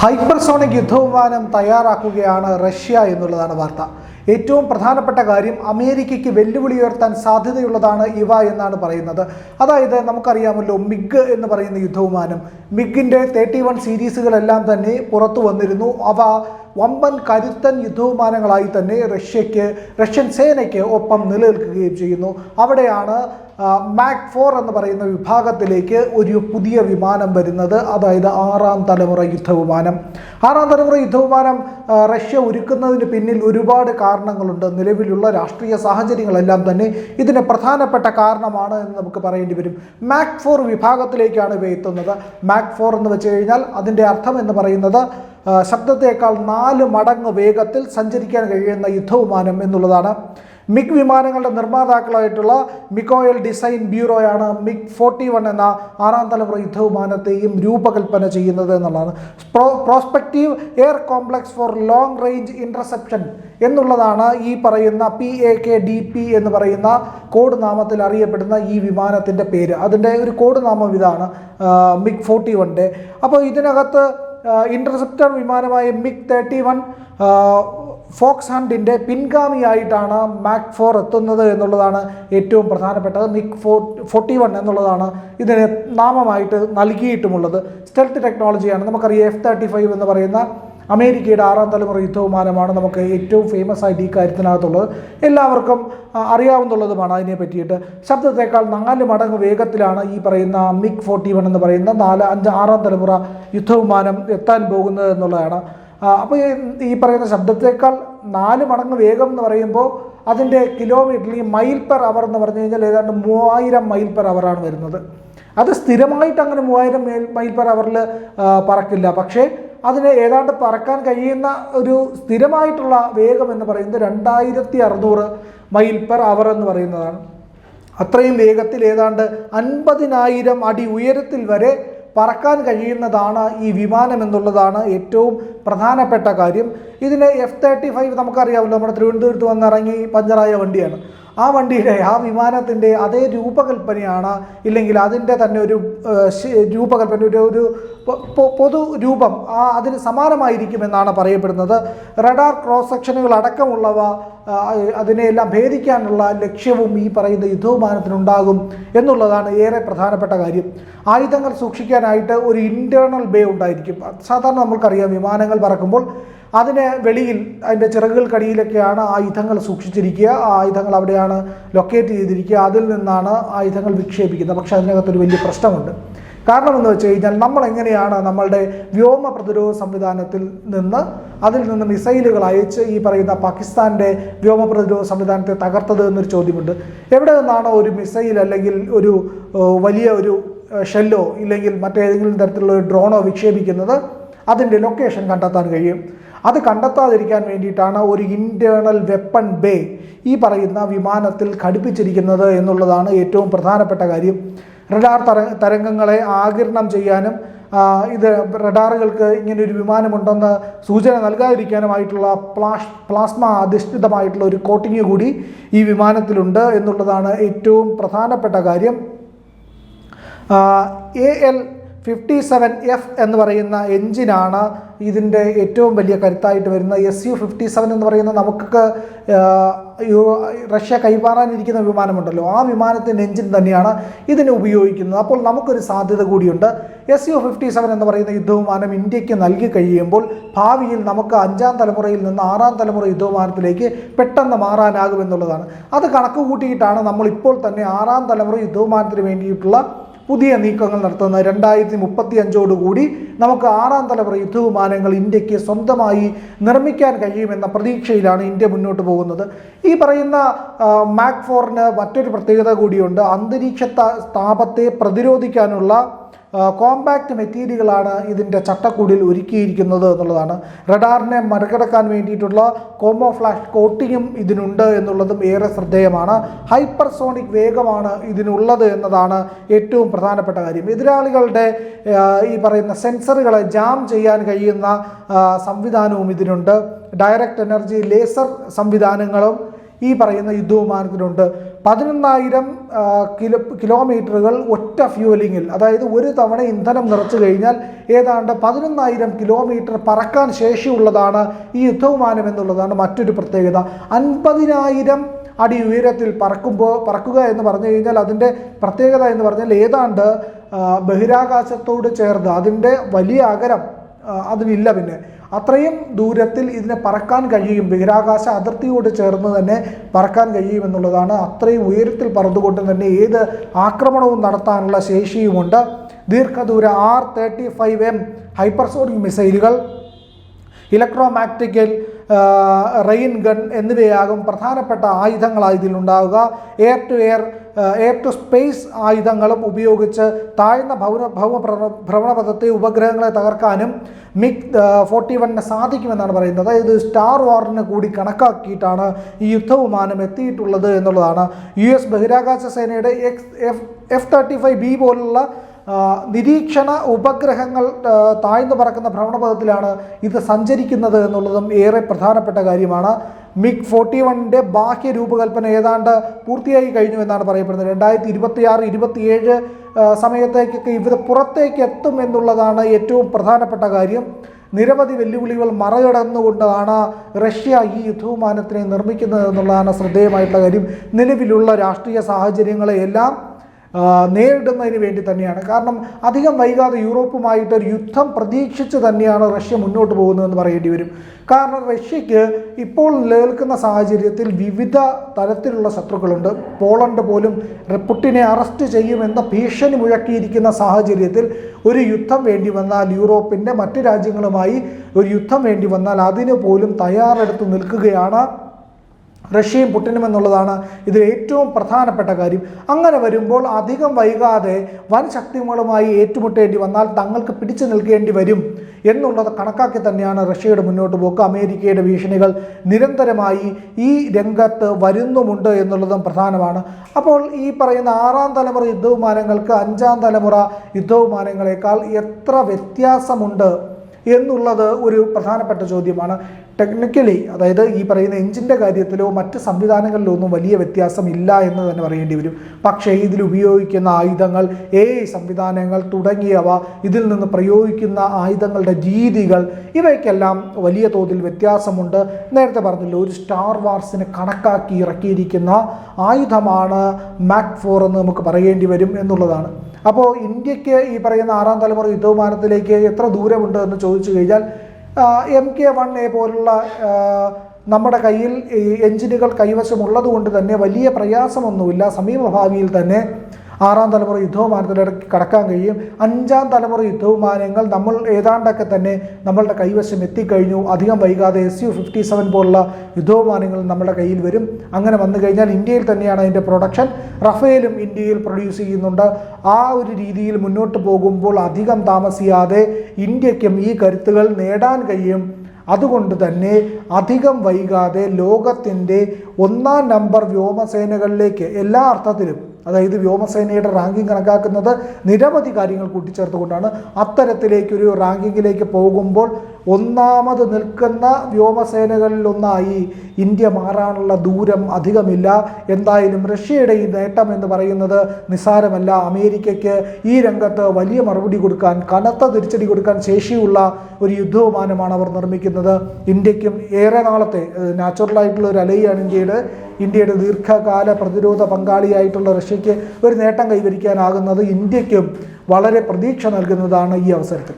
Hypersonic യുദ്ധവിമാനം തയ്യാറാക്കുകയാണ് Russia എന്നുള്ളതാണ് വാർത്ത. ഏറ്റവും പ്രധാനപ്പെട്ട കാര്യം അമേരിക്കയ്ക്ക് വെല്ലുവിളി ഉയർത്താൻ സാധ്യതയുള്ളതാണ് ഇവ എന്നാണ് പറയുന്നത്. അതായത് നമുക്കറിയാമല്ലോ മിഗ് എന്ന് പറയുന്ന യുദ്ധവിമാനം മിഗിന്റെ തേർട്ടി വൺ സീരീസുകളെല്ലാം തന്നെ പുറത്തു വന്നിരുന്നു. അവ വമ്പൻ കരുത്തൻ യുദ്ധവിമാനങ്ങളായി തന്നെ റഷ്യയ്ക്ക് റഷ്യൻ സേനയ്ക്ക് ഒപ്പം നിലനിൽക്കുകയും ചെയ്യുന്നു. അവിടെയാണ് മാക് ഫോർ എന്ന് പറയുന്ന വിഭാഗത്തിലേക്ക് ഒരു പുതിയ വിമാനം വരുന്നത്. അതായത് ആറാം തലമുറ യുദ്ധവിമാനം. ആറാം തലമുറ യുദ്ധവിമാനം റഷ്യ ഒരുക്കുന്നതിന് പിന്നിൽ ഒരുപാട് കാരണങ്ങളുണ്ട്. നിലവിലുള്ള രാഷ്ട്രീയ സാഹചര്യങ്ങളെല്ലാം തന്നെ ഇതിന് പ്രധാനപ്പെട്ട കാരണമാണ് എന്ന് നമുക്ക് പറയേണ്ടി വരും. മാക് ഫോർ വിഭാഗത്തിലേക്കാണ് ഇവ എത്തുന്നത്. മാക് ഫോർ എന്ന് വെച്ച് കഴിഞ്ഞാൽ അതിന്റെ അർത്ഥം എന്ന് പറയുന്നത് ശബ്ദത്തേക്കാൾ നാല് മടങ്ങ് വേഗത്തിൽ സഞ്ചരിക്കാൻ കഴിയുന്ന യുദ്ധവിമാനം എന്നുള്ളതാണ്. മിഗ് വിമാനങ്ങളുടെ നിർമ്മാതാക്കളായിട്ടുള്ള മിക്കോയൽ ഡിസൈൻ ബ്യൂറോയാണ് മിഗ് ഫോർട്ടി വൺ എന്ന ആറാം തലമുറ യുദ്ധവിമാനത്തെയും രൂപകൽപ്പന ചെയ്യുന്നത് എന്നുള്ളതാണ്. Pro prospective air complex for long range interception എന്നുള്ളതാണ് ഈ പറയുന്ന P A K D P എന്ന് പറയുന്ന കോഡ് നാമത്തിൽ അറിയപ്പെടുന്ന ഈ വിമാനത്തിന്റെ പേര്. അതിന്റെ ഒരു കോഡ് നാമം ഇതാണ് മിഗ് ഫോർട്ടി വണ്ണിന്റെ. അപ്പോൾ ഇതിനകത്ത് ഇന്റർസെപ്റ്റർ വിമാനമായ മിഗ് തേർട്ടി വൺ ഫോക്സ് ഹണ്ടിന്റെ പിൻഗാമിയായിട്ടാണ് മാക് ഫോർ എത്തുന്നത് എന്നുള്ളതാണ് ഏറ്റവും പ്രധാനപ്പെട്ടത്. മിക് ഫോ ഫോർട്ടി വൺ എന്നുള്ളതാണ് ഇതിന് നാമമായിട്ട് നൽകിയിട്ടുമുള്ളത്. സ്റ്റെൽത്ത് ടെക്നോളജിയാണ് നമുക്കറിയാം എഫ് തേർട്ടി ഫൈവ് എന്ന് പറയുന്ന അമേരിക്കയുടെ ആറാം തലമുറ യുദ്ധവിമാനമാണ് നമുക്ക് ഏറ്റവും ഫേമസ് ആയിട്ട് ഈ കാര്യത്തിനകത്തുള്ളത്. എല്ലാവർക്കും അറിയാവുന്നുള്ളതുമാണ് അതിനെ പറ്റിയിട്ട്. ശബ്ദത്തേക്കാൾ നാല് മടങ്ങ് വേഗത്തിലാണ് ഈ പറയുന്ന മിക് ഫോർട്ടി വൺ എന്ന് പറയുന്ന നാല് അഞ്ച് ആറാം തലമുറ യുദ്ധവിമാനം എത്താൻ പോകുന്നത് എന്നുള്ളതാണ്. അപ്പോൾ ഈ പറയുന്ന ശബ്ദത്തേക്കാൾ നാല് മടങ്ങ് വേഗം എന്ന് പറയുമ്പോൾ അതിന്റെ കിലോമീറ്റർ ഈ മൈൽ പെർ അവർ എന്ന് പറഞ്ഞു കഴിഞ്ഞാൽ ഏതാണ്ട് മൂവായിരം മൈൽ പെർ അവറാണ് വരുന്നത്. അത് സ്ഥിരമായിട്ട് അങ്ങനെ മൂവായിരം മൈൽ മൈൽ പെർ അവറിൽ പറക്കില്ല. പക്ഷേ അതിന് ഏതാണ്ട് പറക്കാൻ കഴിയുന്ന ഒരു സ്ഥിരമായിട്ടുള്ള വേഗം എന്ന് പറയുന്നത് രണ്ടായിരത്തി അറുന്നൂറ് മൈൽ പെർ അവർ എന്ന് പറയുന്നതാണ്. അത്രയും വേഗത്തിൽ ഏതാണ്ട് അൻപതിനായിരം അടി ഉയരത്തിൽ വരെ പറക്കാൻ കഴിയുന്നതാണ് ഈ വിമാനം എന്നുള്ളതാണ് ഏറ്റവും പ്രധാനപ്പെട്ട കാര്യം. ഇതിന് എഫ് തേർട്ടി ഫൈവ് നമുക്കറിയാമല്ലോ നമ്മുടെ തിരുവനന്തപുരത്ത് വന്നിറങ്ങി പഞ്ചറായ വണ്ടിയാണ്. ആ വണ്ടിയുടെ ആ വിമാനത്തിന്റെ അതേ രൂപകൽപ്പനയാണ് ഇല്ലെങ്കിൽ അതിന്റെ തന്നെ ഒരു രൂപകൽപ്പന ഒരു ഒരു പൊ- പൊ- പൊതു രൂപം ആ അതിന് സമാനമായിരിക്കുമെന്നാണ് പറയപ്പെടുന്നത്. റഡാർ ക്രോസ് സെക്ഷനുകൾ അടക്കമുള്ളവ അതിനെയെല്ലാം ഭേദിക്കാനുള്ള ലക്ഷ്യവും ഈ പറയുന്ന യുദ്ധവിമാനത്തിനുണ്ടാകും എന്നുള്ളതാണ് ഏറെ പ്രധാനപ്പെട്ട കാര്യം. ആയുധങ്ങൾ സൂക്ഷിക്കാനായിട്ട് ഒരു ഇന്റേർണൽ ബേ ഉണ്ടായിരിക്കും. സാധാരണ നമ്മൾക്കറിയാം വിമാനങ്ങൾ പറക്കുമ്പോൾ അതിന് വെളിയിൽ അതിന്റെ ചിറകുകൾക്കടിയിലൊക്കെയാണ് ആയുധങ്ങൾ സൂക്ഷിച്ചിരിക്കുക. ആ ആയുധങ്ങൾ അവിടെയാണ് ലൊക്കേറ്റ് ചെയ്തിരിക്കുക. അതിൽ നിന്നാണ് ആയുധങ്ങൾ വിക്ഷേപിക്കുന്നത്. പക്ഷേ അതിനകത്തൊരു വലിയ പ്രശ്നമുണ്ട്. കാരണം എന്ന് വെച്ച് കഴിഞ്ഞാൽ നമ്മൾ എങ്ങനെയാണ് നമ്മളുടെ വ്യോമ പ്രതിരോധ സംവിധാനത്തിൽ നിന്ന് അതിൽ നിന്ന് മിസൈലുകൾ അയച്ച് ഈ പറയുന്ന പാകിസ്ഥാന്റെ വ്യോമ പ്രതിരോധ സംവിധാനത്തെ തകർത്തത് എന്നൊരു ചോദ്യമുണ്ട്. എവിടെ നിന്നാണ് ഒരു മിസൈൽ അല്ലെങ്കിൽ ഒരു വലിയ ഒരു ഷെല്ലോ ഇല്ലെങ്കിൽ മറ്റേതെങ്കിലും തരത്തിലുള്ള ഒരു ഡ്രോണോ വിക്ഷേപിക്കുന്നത് അതിന്റെ ലൊക്കേഷൻ കണ്ടെത്താൻ കഴിയും. അത് കണ്ടെത്താതിരിക്കാൻ വേണ്ടിയിട്ടാണ് ഒരു ഇന്റേർണൽ വെപ്പൺ ബേ ഈ പറയുന്ന വിമാനത്തിൽ ഘടിപ്പിച്ചിരിക്കുന്നത് എന്നുള്ളതാണ് ഏറ്റവും പ്രധാനപ്പെട്ട കാര്യം. റഡാർ തര തരംഗങ്ങളെ ആകിരണം ചെയ്യാനും ഇത് റഡാറുകൾക്ക് ഇങ്ങനെ ഒരു വിമാനമുണ്ടെന്ന് സൂചന നൽകാതിരിക്കാനുമായിട്ടുള്ള പ്ലാഷ് പ്ലാസ്മ അധിഷ്ഠിതമായിട്ടുള്ള ഒരു കോട്ടിങ് കൂടി ഈ വിമാനത്തിലുണ്ട് എന്നുള്ളതാണ് ഏറ്റവും പ്രധാനപ്പെട്ട കാര്യം. A L fifty seven F എന്ന് പറയുന്ന എഞ്ചിനാണ് ഇതിന്റെ ഏറ്റവും വലിയ കരുത്തായിട്ട് വരുന്ന എസ് യു ഫിഫ്റ്റി സെവൻ എന്ന് പറയുന്ന നമുക്ക് റഷ്യ കൈമാറാനിരിക്കുന്ന വിമാനമുണ്ടല്ലോ. ആ വിമാനത്തിന്റെ എഞ്ചിൻ തന്നെയാണ് ഇതിന് ഉപയോഗിക്കുന്നത്. അപ്പോൾ നമുക്കൊരു സാധ്യത കൂടിയുണ്ട്. എസ് യു ഫിഫ്റ്റി സെവൻ എന്ന് പറയുന്ന യുദ്ധവിമാനം ഇന്ത്യയ്ക്ക് നൽകി കഴിയുമ്പോൾ ഭാവിയിൽ നമുക്ക് അഞ്ചാം തലമുറയിൽ നിന്ന് ആറാം തലമുറ യുദ്ധവിമാനത്തിലേക്ക് പെട്ടെന്ന് മാറാനാകുമെന്നുള്ളതാണ്. അത് കണക്ക് കൂട്ടിയിട്ടാണ് നമ്മൾ ഇപ്പോൾ തന്നെ ആറാം തലമുറ യുദ്ധവിമാനത്തിന് വേണ്ടിയിട്ടുള്ള പുതിയ നീക്കങ്ങൾ നടത്തുന്ന രണ്ടായിരത്തി മുപ്പത്തി അഞ്ചോടുകൂടി നമുക്ക് ആറാം തലമുറ യുദ്ധവിമാനങ്ങൾ ഇന്ത്യയ്ക്ക് സ്വന്തമായി നിർമ്മിക്കാൻ കഴിയുമെന്ന പ്രതീക്ഷയിലാണ് ഇന്ത്യ മുന്നോട്ട് പോകുന്നത്. ഈ പറയുന്ന മാക് ഫോറിന് മറ്റൊരു പ്രത്യേകത കൂടിയുണ്ട്. അന്തരീക്ഷ താപത്തെ പ്രതിരോധിക്കാനുള്ള കോമ്പാക്റ്റ് മെറ്റീരിയലാണ് ഇതിന്റെ ചട്ടക്കൂടിൽ ഒരുക്കിയിരിക്കുന്നത് എന്നുള്ളതാണ്. റഡാറിനെ മറികടക്കാൻ വേണ്ടിയിട്ടുള്ള കോമോ ഫ്ലാഷ് കോട്ടിങ്ങും ഇതിനുണ്ട് എന്നുള്ളതും ഏറെ ശ്രദ്ധേയമാണ്. ഹൈപ്പർസോണിക് വേഗമാണ് ഇതിനുള്ളത് എന്നതാണ് ഏറ്റവും പ്രധാനപ്പെട്ട കാര്യം. എതിരാളികളുടെ ഈ പറയുന്ന സെൻസറുകളെ ജാം ചെയ്യാൻ കഴിയുന്ന സംവിധാനവും ഇതിനുണ്ട്. ഡയറക്റ്റ് എനർജി ലേസർ സംവിധാനങ്ങളും ഈ പറയുന്ന യുദ്ധവിമാനത്തിനുണ്ട്. പതിനൊന്നായിരം കിലോ കിലോമീറ്ററുകൾ ഒറ്റ ഫ്യൂലിങ്ങിൽ അതായത് ഒരു തവണ ഇന്ധനം നിറച്ചു കഴിഞ്ഞാൽ ഏതാണ്ട് പതിനൊന്നായിരം കിലോമീറ്റർ പറക്കാൻ ശേഷിയുള്ളതാണ് ഈ യുദ്ധവിമാനം എന്നുള്ളതാണ് മറ്റൊരു പ്രത്യേകത. അൻപതിനായിരം അടി ഉയരത്തിൽ പറക്കുമ്പോൾ പറക്കുക എന്ന് പറഞ്ഞു കഴിഞ്ഞാൽ അതിന്റെ പ്രത്യേകത എന്ന് പറഞ്ഞാൽ ഏതാണ്ട് ബഹിരാകാശത്തോട് ചേർന്ന് അതിന്റെ വലിയ അകരം ആ, അതിനില്ല പിന്നെ. അത്രയും ദൂരത്തിൽ ഇതിനെ പറക്കാൻ കഴിയും. ബഹിരാകാശ അതിർത്തിയോട് ചേർന്ന് തന്നെ പറക്കാൻ കഴിയും എന്നുള്ളതാണ് അത്രയും ഉയരത്തിൽ പറന്നുകൊണ്ട് തന്നെ ഏത് ആക്രമണവും നടത്താനുള്ള ശേഷിയുമുണ്ട്. ദീർഘദൂര R thirty five M hypersonic മിസൈലുകൾ ഇലക്ട്രോമാഗ്നറ്റിക്കൽ റെയിൻ ഗൺ എന്നിവയാകും പ്രധാനപ്പെട്ട ആയുധങ്ങളായി ഇതിലുണ്ടാവുക. Air to air air to space ആയുധങ്ങളും ഉപയോഗിച്ച് താഴ്ന്ന ഭൗമ ഭൗമ ഭ്രമണപഥത്തെ ഉപഗ്രഹങ്ങളെ തകർക്കാനും മിഗ് ഫോർട്ടി വണ്ണിന് സാധിക്കുമെന്നാണ് പറയുന്നത്. അതായത് സ്റ്റാർ വാറിന് കൂടി കണക്കാക്കിയിട്ടാണ് ഈ യുദ്ധവിമാനം എത്തിയിട്ടുള്ളത് എന്നുള്ളതാണ്. യു എസ് ബഹിരാകാശ സേനയുടെ X F F thirty five B പോലുള്ള നിരീക്ഷണ ഉപഗ്രഹങ്ങൾ താഴ്ന്നു പറക്കുന്ന ഭ്രമണപഥത്തിലാണ് ഇത് സഞ്ചരിക്കുന്നത് എന്നുള്ളതും ഏറെ പ്രധാനപ്പെട്ട കാര്യമാണ്. മിഗ് ഫോർട്ടി വണ്ണിന്റെ ബാഹ്യ രൂപകൽപ്പന ഏതാണ്ട് പൂർത്തിയായി കഴിഞ്ഞു എന്നാണ് പറയപ്പെടുന്നത്. രണ്ടായിരത്തി ഇരുപത്തിയാറ് ഇരുപത്തിയേഴ് സമയത്തേക്കൊക്കെ ഇവർ പുറത്തേക്ക് എത്തും എന്നുള്ളതാണ് ഏറ്റവും പ്രധാനപ്പെട്ട കാര്യം. നിരവധി വെല്ലുവിളികൾ മറികടന്നുകൊണ്ടാണ് റഷ്യ ഈ യുദ്ധവിമാനത്തിനെ നിർമ്മിക്കുന്നത് എന്നുള്ളതാണ് ശ്രദ്ധേയമായിട്ടുള്ള കാര്യം. നിലവിലുള്ള രാഷ്ട്രീയ സാഹചര്യങ്ങളെയെല്ലാം നേരിടുന്നതിന് വേണ്ടി തന്നെയാണ്. കാരണം അധികം വൈകാതെ യൂറോപ്പുമായിട്ട് ഒരു യുദ്ധം പ്രതീക്ഷിച്ച് തന്നെയാണ് റഷ്യ മുന്നോട്ട് പോകുന്നതെന്ന് പറയേണ്ടി വരും. കാരണം റഷ്യക്ക് ഇപ്പോൾ നിലനിൽക്കുന്ന സാഹചര്യത്തിൽ വിവിധ തരത്തിലുള്ള ശത്രുക്കളുണ്ട്. പോളണ്ട് പോലും പുട്ടിനെ അറസ്റ്റ് ചെയ്യുമെന്ന ഭീഷണി മുഴക്കിയിരിക്കുന്ന സാഹചര്യത്തിൽ ഒരു യുദ്ധം വേണ്ടി വന്നാൽ യൂറോപ്പിന്റെ മറ്റ് രാജ്യങ്ങളുമായി ഒരു യുദ്ധം വേണ്ടി വന്നാൽ അതിന് പോലും തയ്യാറെടുത്ത് നിൽക്കുകയാണ് റഷ്യയും പുട്ടിനും എന്നുള്ളതാണ് ഇതിൽ ഏറ്റവും പ്രധാനപ്പെട്ട കാര്യം. അങ്ങനെ വരുമ്പോൾ അധികം വൈകാതെ വൻ ശക്തികളുമായി ഏറ്റുമുട്ടേണ്ടി വന്നാൽ തങ്ങൾക്ക് പിടിച്ചു നിൽക്കേണ്ടി വരും എന്നുള്ളത് കണക്കാക്കി തന്നെയാണ് റഷ്യയുടെ മുന്നോട്ട് പോക്ക്. അമേരിക്കയുടെ ഭീഷണികൾ നിരന്തരമായി ഈ രംഗത്ത് വരുന്നുമുണ്ട് എന്നുള്ളതും പ്രധാനമാണ്. അപ്പോൾ ഈ പറയുന്ന ആറാം തലമുറ യുദ്ധവിമാനങ്ങൾക്ക് അഞ്ചാം തലമുറ യുദ്ധവിമാനങ്ങളെക്കാൾ എത്ര വ്യത്യാസമുണ്ട് എന്നുള്ളത് ഒരു പ്രധാനപ്പെട്ട ചോദ്യമാണ്. ടെക്നിക്കലി അതായത് ഈ പറയുന്ന എഞ്ചിന്റെ കാര്യത്തിലോ മറ്റ് സംവിധാനങ്ങളിലോ ഒന്നും വലിയ വ്യത്യാസം ഇല്ല എന്ന് തന്നെ പറയേണ്ടി വരും. പക്ഷേ ഇതിൽ ഉപയോഗിക്കുന്ന ആയുധങ്ങൾ ഏ സംവിധാനങ്ങൾ തുടങ്ങിയവ ഇതിൽ നിന്ന് പ്രയോഗിക്കുന്ന ആയുധങ്ങളുടെ രീതികൾ ഇവയ്ക്കെല്ലാം വലിയ തോതിൽ വ്യത്യാസമുണ്ട്. നേരത്തെ പറഞ്ഞല്ലോ ഒരു സ്റ്റാർ വാർസിനെ കണക്കാക്കി ഇറക്കിയിരിക്കുന്ന ആയുധമാണ് മാക് ഫോർ എന്ന് നമുക്ക് പറയേണ്ടി വരും എന്നുള്ളതാണ്. അപ്പോൾ ഇന്ത്യയ്ക്ക് ഈ പറയുന്ന ആറാം തലമുറ യുദ്ധവിമാനത്തിലേക്ക് എത്ര ദൂരമുണ്ട് എന്ന് ചോദിച്ചു കഴിഞ്ഞാൽ എം കെ വൺ എ പോലുള്ള നമ്മുടെ കയ്യിൽ എഞ്ചിനുകൾ കൈവശമുള്ളത് കൊണ്ട് തന്നെ വലിയ പ്രയാസമൊന്നുമില്ല. സമീപഭാവിയിൽ തന്നെ ആറാം തലമുറ യുദ്ധവിമാനത്തിലിടയ്ക്ക് കടക്കാൻ കഴിയും. അഞ്ചാം തലമുറ യുദ്ധവിമാനങ്ങൾ നമ്മൾ ഏതാണ്ടൊക്കെ തന്നെ നമ്മളുടെ കൈവശം എത്തിക്കഴിഞ്ഞു. അധികം വൈകാതെ എസ് യു ഫിഫ്റ്റി സെവൻ പോലുള്ള യുദ്ധവിമാനങ്ങൾ നമ്മുടെ കയ്യിൽ വരും. അങ്ങനെ വന്നു കഴിഞ്ഞാൽ ഇന്ത്യയിൽ തന്നെയാണ് അതിന്റെ പ്രൊഡക്ഷൻ റഫേലും ഇന്ത്യയിൽ പ്രൊഡ്യൂസ് ചെയ്യുന്നുണ്ട്. ആ ഒരു രീതിയിൽ മുന്നോട്ട് പോകുമ്പോൾ അധികം താമസിയാതെ ഇന്ത്യക്കും ഈ കരുത്തുകൾ നേടാൻ കഴിയും. അതുകൊണ്ട് തന്നെ അധികം വൈകാതെ ലോകത്തിന്റെ ഒന്നാം നമ്പർ വ്യോമസേനകളിലേക്ക് എല്ലാ അർത്ഥത്തിലും അതായത് വ്യോമസേനയുടെ റാങ്കിങ് കണക്കാക്കുന്നത് നിരവധി കാര്യങ്ങൾ കൂട്ടിച്ചേർത്തുകൊണ്ടാണ് അത്തരത്തിലേക്കൊരു റാങ്കിങ്ങിലേക്ക് പോകുമ്പോൾ ഒന്നാമത് നിൽക്കുന്ന വ്യോമസേനകളിലൊന്നായി ഇന്ത്യ മാറാനുള്ള ദൂരം അധികമില്ല. എന്തായാലും റഷ്യയുടെ ഈ നേട്ടം എന്ന് പറയുന്നത് നിസ്സാരമല്ല. അമേരിക്കയ്ക്ക് ഈ രംഗത്ത് വലിയ മറുപടി കൊടുക്കാൻ കനത്ത തിരിച്ചടി കൊടുക്കാൻ ശേഷിയുള്ള ഒരു യുദ്ധവിമാനമാണ് അവർ നിർമ്മിക്കുന്നത്. ഇന്ത്യക്കും ഏറെ നാളത്തെ നാച്ചുറലായിട്ടുള്ള ഒരു അലയാണ് ഇന്ത്യയുടെ ഇന്ത്യയുടെ ദീർഘകാല പ്രതിരോധ പങ്കാളിയായിട്ടുള്ള റഷ്യയ്ക്ക് ഒരു നേട്ടം കൈവരിക്കാനാകുന്നത് ഇന്ത്യയ്ക്കും വളരെ പ്രതീക്ഷ നൽകുന്നതാണ് ഈ അവസരത്തിൽ.